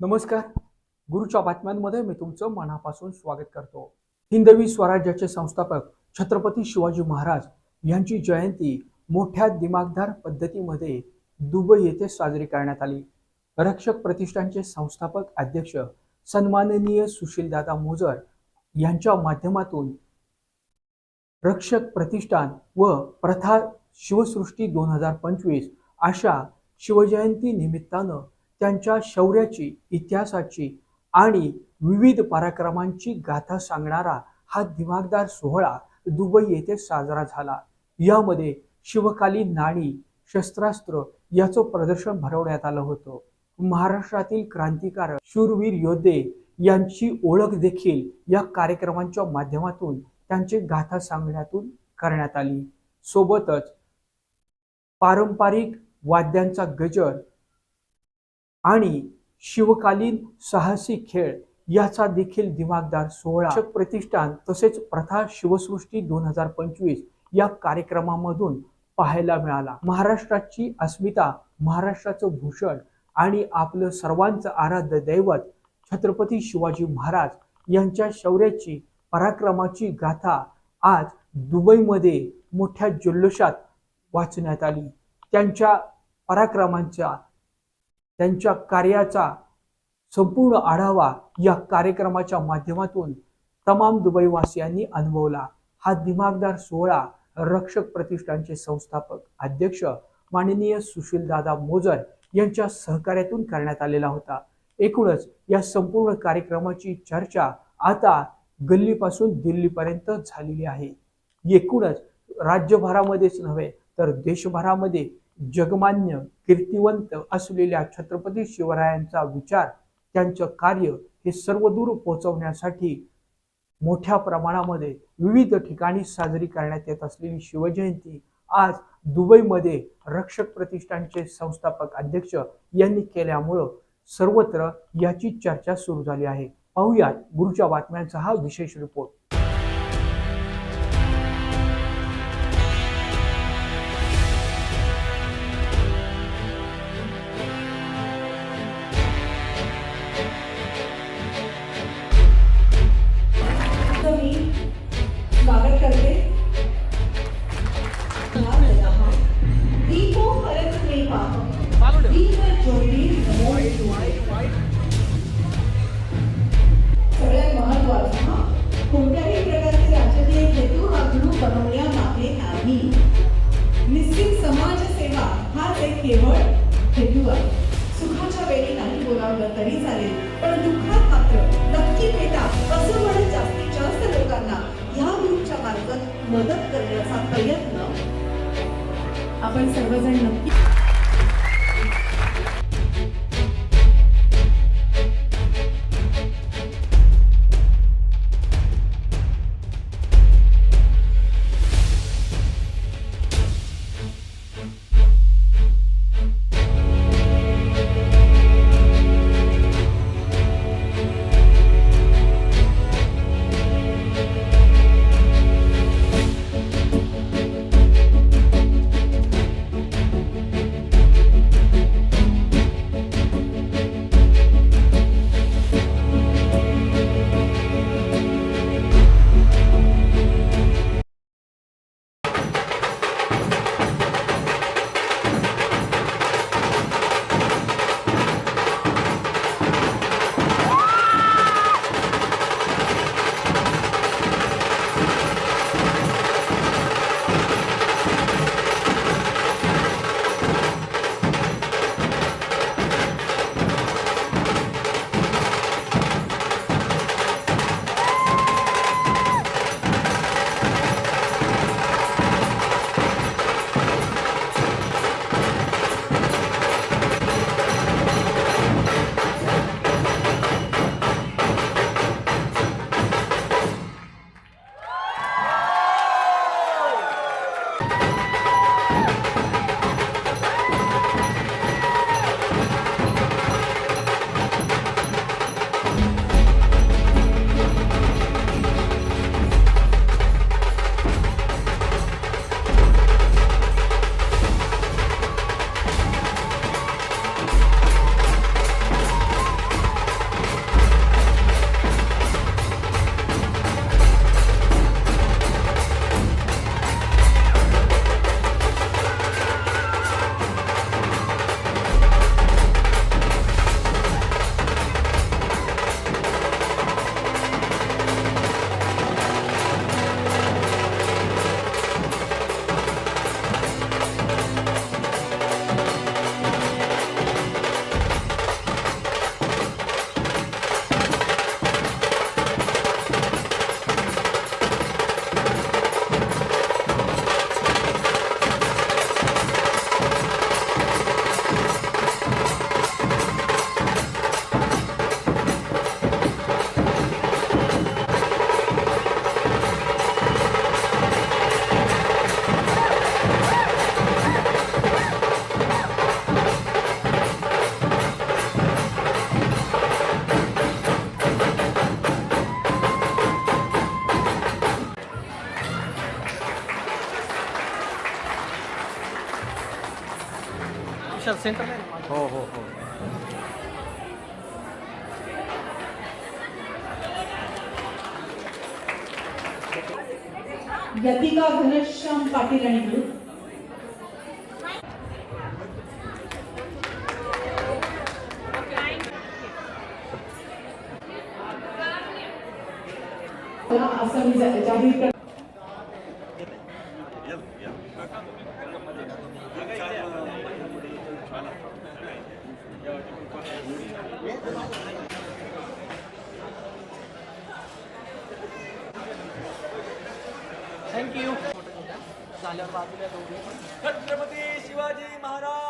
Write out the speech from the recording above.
नमस्कार. गुरुच्या बातम्यांमध्ये मी तुमचं मनापासून स्वागत करतो. हिंदवी स्वराज्याचे संस्थापक छत्रपती शिवाजी महाराज यांची जयंती मोठ्या दिमागदार पद्धतीमध्ये दुबई येथे साजरी करण्यात आली. रक्षक प्रतिष्ठानचे संस्थापक अध्यक्ष सन्माननीय सुशीलदादा मोजर यांच्या माध्यमातून रक्षक प्रतिष्ठान व प्रथा शिवसृष्टी दोन हजार पंचवीस अशा शिवजयंती निमित्तानं त्यांच्या शौर्याची इतिहासाची आणि विविध पराक्रमांची गाथा सांगणारा हा दिमागदार सोहळा दुबई येथे साजरा झाला. यामध्ये शिवकालीन नाणी शस्त्रास्त्र याचं प्रदर्शन भरवण्यात आलं होतं. महाराष्ट्रातील क्रांतिकारक शूरवीर योद्धे यांची ओळख देखील या कार्यक्रमांच्या माध्यमातून त्यांची गाथा सांगण्यातून करण्यात आली. सोबतच पारंपरिक वाद्यांचा गजर आणि शिवकालीन साहसी खेळ याचा देखील दिमागदार सोहळा. प्रतिष्ठान तसेच प्रथा शिवसृष्टी दोन हजार पंचवीस या कार्यक्रमामधून पाहायला मिळाला. महाराष्ट्राची अस्मिता महाराष्ट्राचं भूषण आणि आपलं सर्वांचं आराध्य दैवत छत्रपती शिवाजी महाराज यांच्या शौर्याची पराक्रमाची गाथा आज दुबईमध्ये मोठ्या जल्लोषात वाचण्यात आली. त्यांच्या पराक्रमांच्या त्यांच्या कार्याचा संपूर्ण आढावा या कार्यक्रमाच्या माध्यमातून तमाम दुबईवासियांनी अनुभवला. हा दिमागदार सोहळा रक्षक प्रतिष्ठानचे संस्थापक अध्यक्ष माननीय सुशीलदादा मोजर यांच्या सहकार्यातून करण्यात आलेला होता. एकूणच या संपूर्ण कार्यक्रमाची चर्चा आता गल्लीपासून दिल्लीपर्यंत झालेली आहे. एकूणच राज्यभरामध्येच नव्हे तर देशभरामध्ये जगमान्य कीर्तिवंत असलेल्या छत्रपती शिवरायांचा विचार त्यांचं कार्य हे सर्वदूर पोहोचवण्यासाठी मोठ्या प्रमाणामध्ये विविध ठिकाणी साजरी करण्यात येत असलेली शिवजयंती आज दुबईमध्ये रक्षक प्रतिष्ठानचे संस्थापक अध्यक्ष यांनी केल्यामुळं सर्वत्र याची चर्चा सुरू झाली आहे. पाहूयात गुरुच्या बातम्यांचा हा विशेष रिपोर्ट. हा गुरु बनवण्यामागे नाही निश्चित समाज सेवा हाच एक केवळ हेतू आहे. सुखाच्या वेळी नाही बोलावलं तरी चालेल पण दुःखात मात्र नक्की भेटा असं म्हणत जास्तीत जास्त लोकांना या ग्रुपच्या मार्फत मदत करण्याचा प्रयत्न. आपण सर्वजण नक्की सेंटर नाही हो हो हो. यतिका घनश्याम पाटील आणि ग्रुप. असं मी जा- जाहीर कर थँक्यू झाल्यावर बाजूला दोघे. छत्रपती शिवाजी महाराज.